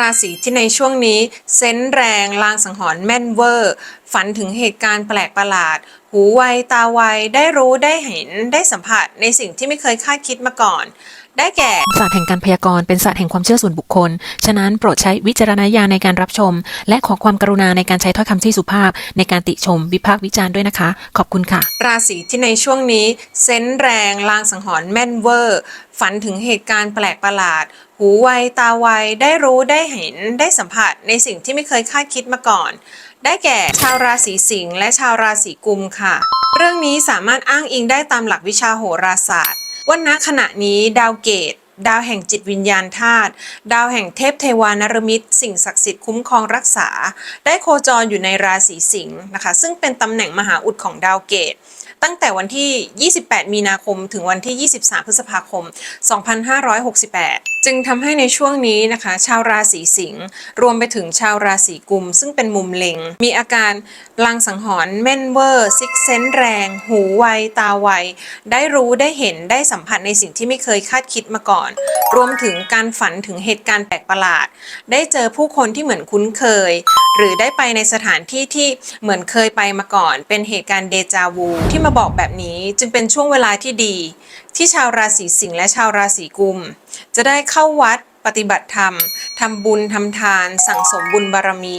ราศีที่ในช่วงนี้เซนส์แรงลางสังหรณ์แม่นเวอร์ ฝันถึงเหตุการณ์แปลกประหลาด หูไวตาไวได้รู้ได้เห็นได้สัมผัสในสิ่งที่ไม่เคยคาดคิดมาก่อน ได้แก่ศาสตร์แห่งการพยากรณ์เป็นศาสตร์แห่งความเชื่อส่วนบุคคล ฉะนั้นโปรดใช้วิจารณญาณในการรับชม และขอความกรุณาในการใช้ถ้อยคำที่สุภาพ ในการติชม วิพากษ์วิจารณ์ด้วยนะคะ ขอบคุณค่ะ ราศีที่ในช่วงนี้เซนส์แรงลางสังหรณ์แม่นเวอร์ ฝันถึงเหตุการณ์แปลกประหลาด หูไวตาไวได้รู้ได้เห็นได้สัมผัสในสิ่งที่ไม่เคยคาดคิดมาก่อน ได้แก่ชาวราศีสิงห์และชาวราศีกุมค่ะ เรื่องนี้สามารถอ้างอิงได้ตามหลักวิชาโหราศาสตร์ว่าณขณะนี้ดาวเกตดาวแห่งจิตวิญญาณธาตุ ดาวแห่งเทพเทวานรมิตร สิ่งศักดิ์สิทธิ์คุ้มครองรักษา ได้โคจรอยู่ในราศีสิงห์นะคะ ซึ่งเป็นตำแหน่งมหาอุดของดาวเกต ตั้งแต่วันที่ 28 มีนาคม ถึงวันที่ 23 พฤษภาคม 2568 จึงทำให้ในช่วงนี้นะคะ ชาวราศีสิงห์รวมไปถึงชาวราศีกุม ซึ่งเป็นมุมเล็ง มีอาการลางสังหรณ์แม่นเวอร์ซิกเซนแรง หูไว ตาไว ได้รู้ได้เห็นได้สัมผัสในสิ่งที่ไม่เคยคาดคิดมาก่อน รวมถึงการฝันถึงเหตุการณ์แปลกประหลาด ได้เจอผู้คนที่เหมือนคุ้นเคย หรือได้ไปในสถานที่ที่เหมือนเคยไปมาก่อน เป็นเหตุการณ์เดจาวูที่มาบอกแบบนี้จึงเป็นช่วงเวลาที่ดี ที่ชาวราศีสิงห์และชาวราศีกุม จะได้เข้าวัดปฏิบัติธรรม ทำบุญ ทำทาน สั่งสมบุญบารมี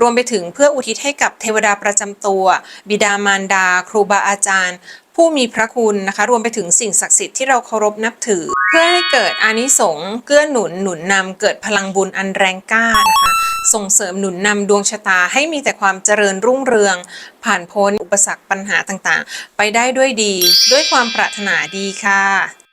รวมไปถึงเพื่ออุทิศให้กับเทวดาประจำตัว บิดามารดา ครูบาอาจารย์ ผู้มีพระคุณนะคะ รวมไปถึงสิ่งศักดิ์สิทธิ์ที่เราเคารพนับถือ เพื่อให้เกิดอานิสงส์เกื้อหนุนหนุนนำเกิดพลังบุญอันแรงกล้านะคะ ส่งเสริมหนุนนำดวงชะตาให้มีแต่ความเจริญรุ่งเรือง ผ่านพ้นอุปสรรคปัญหาต่างๆ ไปได้ด้วยดี ด้วยความปรารถนาดีค่ะ